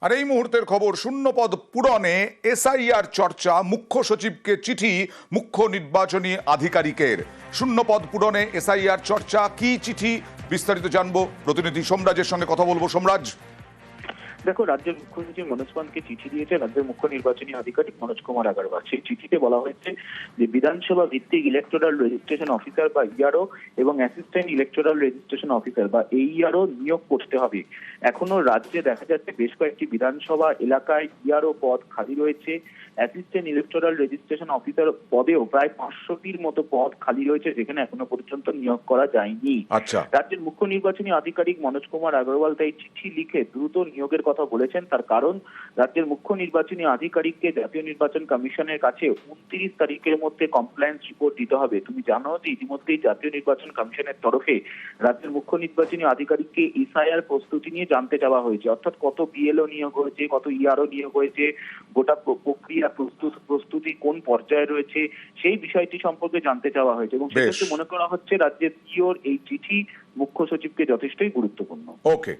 আর এই মুহূর্তের খবর শূন্যপদ পূরণে এসআইআর চর্চা মুখ্য সচিবকে চিঠি মুখ্য নির্বাচনী আধিকারিকের। শূন্যপদ পূরণে এসআইআর চর্চা, কি চিঠি? বিস্তারিত জানব। প্রতিনিধি সোমরাজের সঙ্গে কথা বলব। সোমরাজ। দেখো রাজ্যের মুখ্য সচিব মনোজ পানকে চিঠি দিয়েছে রাজ্যের মুখ্য নির্বাচনী আধিকারিক মনোজ কুমার আগরওয়াল। সেই চিঠিতে বলা হয়েছে যে বিধানসভা ভিত্তিক ইলেকটোরাল রেজিস্ট্রেশন অফিসার বা ইআরও এবং অ্যাসিস্ট্যান্ট ইলেকটোরাল রেজিস্ট্রেশন অফিসার বা এই এইআরও নিয়োগ করতে হবে। এখনও রাজ্যে দেখা যাচ্ছে বেশ কয়েকটি বিধানসভা এলাকায় ইআরও পদ খালি রয়েছে। অ্যাসিস্ট্যান্ট ইলেকটোরাল রেজিস্ট্রেশন অফিসার পদেও প্রায় পাঁচশোটির মতো পদ খালি রয়েছে যেখানে এখনও পর্যন্ত নিয়োগ করা যায়নি। আচ্ছা। রাজ্যের মুখ্য নির্বাচনী আধিকারিক মনোজ কুমার আগরওয়াল তাই চিঠি লিখে দ্রুত নিয়োগের কথা বলেছেন। তার কারণ রাজ্যের মুখ্য নির্বাচনী আধিকারিককে জাতীয় নির্বাচন কমিশনের কাছে উনত্রিশ তারিখের মধ্যে কমপ্লায়েন্স রিপোর্ট দিতে হবে। তুমি জানো যে ইতিমধ্যেই জাতীয় নির্বাচন কমিশনের তরফে রাজ্যের মুখ্য নির্বাচনী আধিকারিককে এসআইআর প্রস্তুতি নিয়ে জানতে চাওয়া হয়েছে। অর্থাৎ কত বিএলও নিয়োগ হয়েছে কত ইআরও নিয়োগ হয়েছে গোটা প্রক্রিয়া প্রস্তুত প্রস্তুতি কোন পর্যায়ে রয়েছে সেই বিষয়টি সম্পর্কে জানতে চাওয়া হয়েছে। এবং সেক্ষেত্রে মনে করা হচ্ছে রাজ্যের পিওর এই চিঠি মুখ্য সচিবকে যথেষ্টই গুরুত্বপূর্ণ। ওকে